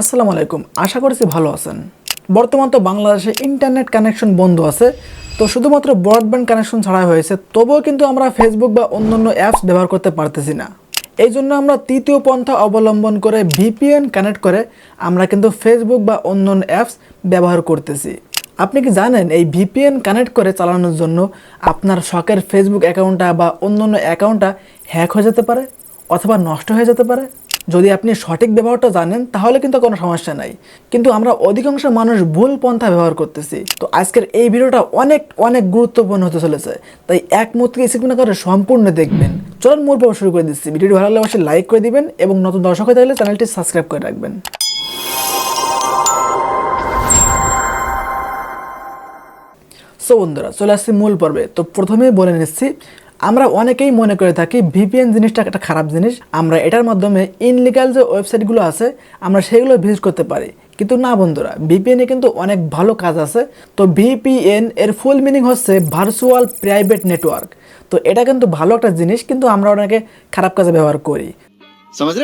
আসসালামু আলাইকুম, আশা করছি ভালো আছেন। বর্তমান তো বাংলাদেশে ইন্টারনেট কানেকশন বন্ধ আছে, তো শুধুমাত্র ব্রডব্যান্ড কানেকশন ছাড়া হয়েছে, তবুও কিন্তু আমরা ফেসবুক বা অন্যান্য অ্যাপস ব্যবহার করতে পারতেছি না। এই জন্য আমরা তৃতীয় পন্থা অবলম্বন করে ভিপিএন কানেক্ট করে আমরা কিন্তু ফেসবুক বা অন্যান্য অ্যাপস ব্যবহার করতেছি। আপনি কি জানেন এই ভিপিএন কানেক্ট করে চালানোর জন্য আপনার শখের ফেসবুক অ্যাকাউন্টটা বা অন্যান্য অ্যাকাউন্টটা হ্যাক হয়ে যেতে পারে, অথবা নষ্ট হয়ে যেতে পারে? যদি আপনি সঠিক ব্যবহারটা জানেন, তাহলে কিন্তু কোনো সমস্যা নাই। কিন্তু আমরা অধিকাংশ মানুষ ভুল পন্থা ব্যবহার করতেছি। তো আজকের এই ভিডিওটা অনেক অনেক গুরুত্বপূর্ণ হতে চলেছে। তাই এক মুহূর্তে স্কিপ না করে সম্পূর্ণ দেখবেন। চলুন মূল পর্ব শুরু করে দিচ্ছি। ভিডিওটি ভালো লাগলে অবশ্যই লাইক করে দিবেন এবং নতুন দর্শক হয়ে থাকলে চ্যানেলটি সাবস্ক্রাইব করে রাখবেন। সো বন্ধুরা, চলে আসছি মূল পর্বে। তো প্রথমেই বলে নিচ্ছি আমরা অনেকেই মনে করে থাকি ভিপিএন জিনিসটা একটা খারাপ জিনিস। আমরা এটার মাধ্যমে ইনলিগাল যে ওয়েবসাইটগুলো আছে, আমরা সেগুলো ভিজিট করতে পারি। কিন্তু না বন্ধুরা ভিপিএনে কিন্তু অনেক ভালো কাজ আছে। তো ভিপিএন এর ফুল মিনিং হচ্ছে ভার্চুয়াল প্রাইভেট নেটওয়ার্ক তো এটা কিন্তু ভালো একটা জিনিস, কিন্তু আমরা অনেকে খারাপ কাজে ব্যবহার করি। সমাজ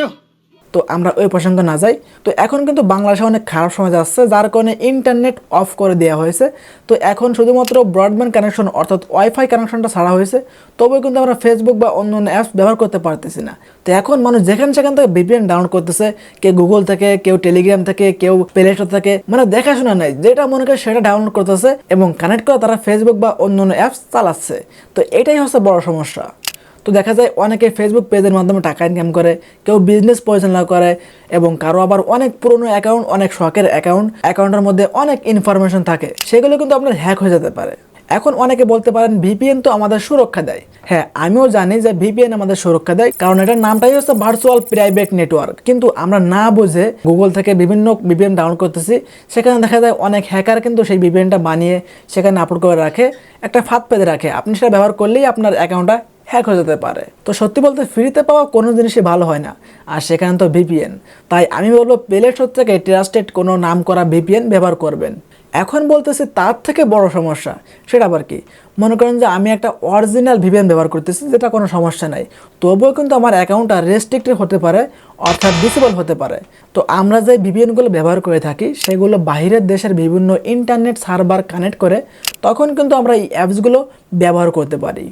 তো আমরা ওই প্রসঙ্গে না যাই। তো এখন কিন্তু বাংলাদেশে অনেক খারাপ সময় যাচ্ছে, যার কারণে ইন্টারনেট অফ করে দেওয়া হয়েছে। তো এখন শুধুমাত্র ব্রডব্যান্ড কানেকশন অর্থাৎ ওয়াইফাই কানেকশনটা ছাড়া হয়েছে। তবেও কিন্তু আমরা ফেসবুক বা অন্য অন্য অ্যাপস ব্যবহার করতে পারতেছি না। তো এখন মানুষ যেখানে সেখান থেকে ভিপিএন ডাউনলোড করতেছে, কেউ গুগল থেকে, কেউ টেলিগ্রাম থেকে, কেউ প্লে স্টোর থেকে মানে দেখাশোনা নাই। যেটা মনে করে সেটা ডাউনলোড করতেছে এবং কানেক্ট করে তারা ফেসবুক বা অন্য অন্য অ্যাপস চালাচ্ছে। তো এটাই হচ্ছে বড় সমস্যা। তো দেখা যায় অনেকে ফেসবুক পেজের মাধ্যমে টাকা ইনকাম করে, কেউ বিজনেস পরিচালনা করে এবং কারও আবার অনেক পুরনো অ্যাকাউন্ট অনেক শখের অ্যাকাউন্ট অ্যাকাউন্টের মধ্যে অনেক ইনফরমেশন থাকে, সেগুলো কিন্তু আপনার হ্যাক হয়ে যেতে পারে। এখন অনেকে বলতে পারেন ভিপিএন তো আমাদের সুরক্ষা দেয়। হ্যাঁ আমিও জানি যে ভিপিএন আমাদের সুরক্ষা দেয়, কারণ এটার নামটাই হচ্ছে ভার্চুয়াল প্রাইভেট নেটওয়ার্ক কিন্তু আমরা না বুঝে গুগল থেকে বিভিন্ন ভিপিএন ডাউনলোড করতেছি, সেখানে দেখা যায় অনেক হ্যাকার কিন্তু সেই ভিপিএনটা বানিয়ে সেখানে আপলোড করে রাখে, একটা ফাঁদ পেতে রাখে। আপনি সেটা ব্যবহার করলেই আপনার অ্যাকাউন্টটা হ্যাক হয়ে যেতে পারে। তো সত্যি বলতে ফ্রিতে পাওয়া কোনো জিনিসই ভালো হয় না। আর সেখানে তো ভিপিএন তাই আমি বলব প্লে স্টোর থেকে ট্রাস্টেড কোনো নাম করা ভিপিএন ব্যবহার করবেন। এখন বলতেছি তার থেকে বড় সমস্যা, সেটা আবার কি? মনে করেন যে আমি একটা অরিজিনাল ভিপিএন ব্যবহার করতেছি, যেটা কোনো সমস্যা নাই। তবুও কিন্তু আমার অ্যাকাউন্টটা রেস্ট্রিক্টেড হতে পারে, অর্থাৎ ডিসেবল হতে পারে। তো আমরা যে ভিপিএনগুলো ব্যবহার করে থাকি, সেগুলো বাইরের দেশের বিভিন্ন ইন্টারনেট সার্ভার কানেক্ট করে, তখন কিন্তু আমরা এই অ্যাপসগুলো ব্যবহার করতে পারি।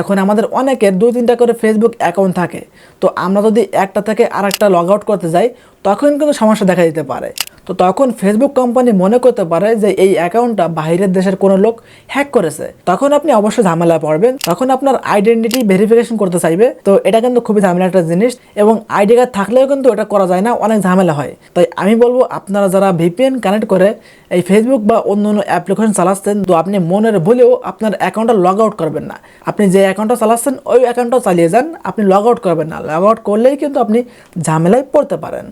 এখন আমাদের অনেকের দুই তিনটা করে ফেসবুক অ্যাকাউন্ট থাকে। তো আমরা যদি একটা থেকে আর একটা লগ আউট করতে যাই, তখন কিন্তু সমস্যা দেখা দিতে পারে। তো তখন ফেসবুক কোম্পানি মনে করতে পারে যে এই অ্যাকাউন্টটা বাইরের দেশের কোনো লোক হ্যাক করেছে। তখন আপনি অবশ্যই ঝামেলা পড়বেন। তখন আপনার আইডেন্টিটি ভেরিফিকেশন করতে চাইবে। তো এটা কিন্তু খুবই ঝামেলা একটা জিনিস এবং আইডি কার্ড থাকলেও কিন্তু এটা করা যায় না, অনেক ঝামেলা হয়। তাই আমি বলব, আপনারা যারা ভিপিএন কানেক্ট করে এই ফেসবুক বা অন্য অন্য অ্যাপ্লিকেশন চালাচ্ছেন, তো আপনি মনের ভুলেও আপনার অ্যাকাউন্টটা লগ আউট করবেন না। আপনি যে অ্যাকাউন্টটা চালাচ্ছেন, ওই অ্যাকাউন্টটাও চালিয়ে যান। আপনি লগ আউট করবেন না। লগ আউট করলেই কিন্তু আপনি ঝামেলায় পড়তে পারেন।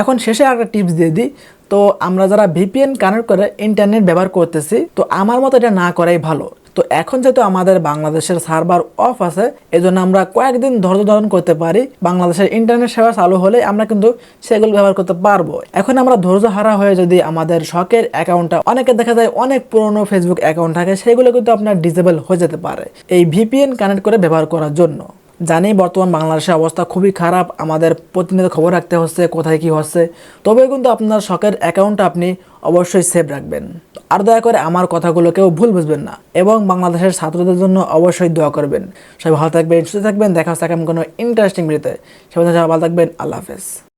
এখন শেষে একটা টিপস দিয়ে দিই। তো আমরা যারা ভিপিএন কানেক্ট করে ইন্টারনেট ব্যবহার করতেছি, তো আমার মতো এটা না করাই ভালো। তো এখন যেহেতু আমাদের বাংলাদেশের সার্ভার অফ আছে, এজন্য আমরা কয়েকদিন ধৈর্য ধারণ করতে পারি। বাংলাদেশের ইন্টারনেট সেবা চালু হলে আমরা কিন্তু সেগুলো ব্যবহার করতে পারব। এখন আমরা ধৈর্য হারা হয়ে যদি আমাদের শখের অ্যাকাউন্টটা অনেকে দেখা যায় অনেক পুরনো ফেসবুক অ্যাকাউন্ট থাকে, সেগুলো কিন্তু আপনার ডিসেবল হয়ে যেতে পারে এই ভিপিএন কানেক্ট করে ব্যবহার করার জন্য। জানি বর্তমান বাংলাদেশের অবস্থা খুবই খারাপ, আমাদের প্রতিনিয়ত খবর রাখতে হচ্ছে, কোথায় কি হচ্ছে। তবে কিন্তু আপনার শখের অ্যাকাউন্ট আপনি অবশ্যই সেভ রাখবেন। আর দয়া করে আমার কথাগুলো কেউ ভুল বুঝবেন না এবং বাংলাদেশের ছাত্রদের জন্য অবশ্যই দোয়া করবেন। সবাই ভালো থাকবেন, সুস্থ থাকবেন, দেখা হচ্ছে কোনো ইন্টারেস্টিং ভিডিওতে সবাই ভালো থাকবেন, আল্লাহ হাফেজ।